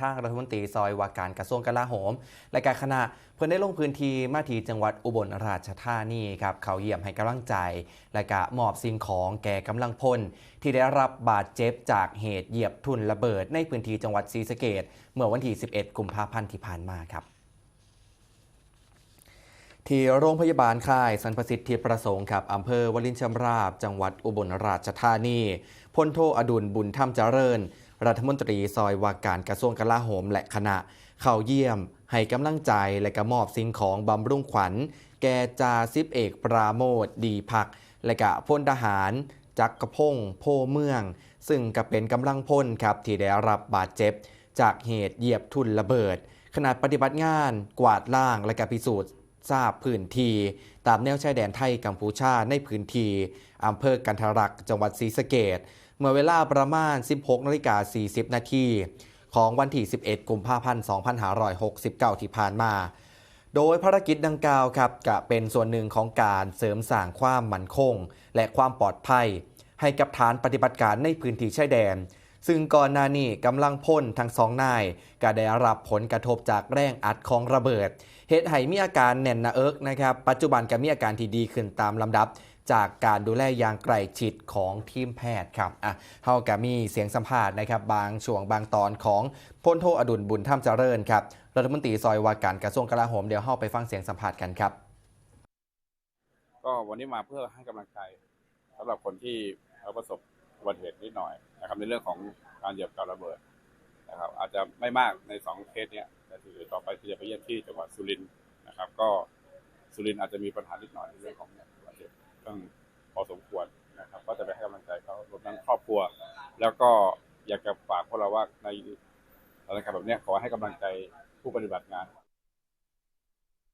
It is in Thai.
ทางรัฐมนตรีซอยว่าการกระทรวงกลาโหม และการคณะเพื่อได้ลงพื้นที่มาที่จังหวัดอุบลราชธานีครับเขาเยี่ยมให้กำลังใจ และก็มอบสิ่งของแก่กำลังพล ที่ได้รับบาดเจ็บจากเหตุเหยียบทุนระเบิดในพื้นที่จังหวัดศรีสะเกดเมื่อวันที่ 11 กุมภาพันธ์ที่ผ่านมาครับที่โรงพยาบาลค่ายสันประสิทธิประสงค์ครับอำเภอวลินชำราบ จังหวัดอุบลราชธานีพลโทอดุลบุญธรรมเจริญ รัฐมนตรีซอยว่าการกระทรวงกลาโหมและคณะ เข้าเยี่ยม ให้กำลังใจและก็มอบสิ่งของบำรุงขวัญ แก่จ่าสิบเอกปราโมทดีพัก และก็พลทหาร จักรพงโพเมือง ซึ่งก็เป็นกำลังพลครับที่ได้รับบาดเจ็บ จากเหตุเหยียบทุนระเบิด ขณะปฏิบัติงานกวาดล่างและก็พิสูจน์ทราบพื้นที่ตามแนวชายแดนไทยกัมพูชาในพื้นที่อำเภอกันทรักจังหวัดศรีสะเกด เมื่อเวลาประมาณ 16นาฬิกา40 นาทีของวันที่ 11 กุมภาพันธ์ 2569 ที่ผ่านมา โดยภารกิจดังกล่าวครับก็เป็นส่วนหนึ่งของการเสริมสร้างความมั่นคง และความปลอดภัย ให้กับฐานปฏิบัติการในพื้นที่ชายแดน ซึ่งก่อนหน้านี้กำลังพ่นทั้งสองนาย ก็ได้รับผลกระทบจากแรงอัดของระเบิดเหตุให้มีอาการแน่นหน้าเอิกนะครับ ปัจจุบันก็มีอาการที่ดีขึ้นตามลำดับจากการดูแลอย่างใกล้ชิดของทีมแพทย์ครับอะเฮาก็มีเสียงสัมภาษณ์นะครับ บางช่วงบางตอนของพลโทอดุลบุญธรรมเจริญครับ รัฐมนตรีซอยว่าการกระทรวงกลาโหมเดี๋ยวเฮาไปฟังเสียงสัมภาษณ์กันครับ ก็วันนี้มาเพื่อให้กำลังใจสำหรับคนที่เขาประสบ อุบัติเหตุนิดหน่อยนะครับ ในเรื่องของการเหยียบกับระเบิดนะครับ อาจจะไม่มากในสองเคสเนี้ยแต่ที่ต่อไปที่จะไปเยี่ยมที่จังหวัดสุรินทร์นะครับ ก็สุรินทร์อาจจะมีปัญหานิดหน่อยในเรื่องของอุบัติเหตุต้องพอสมควรนะครับ ก็จะไปให้กำลังใจเขารวมทั้งครอบครัว แล้วก็อยากจะฝากพวกเราว่าในสถานการณ์แบบนี้ขอให้กำลังใจผู้ปฏิบัติงาน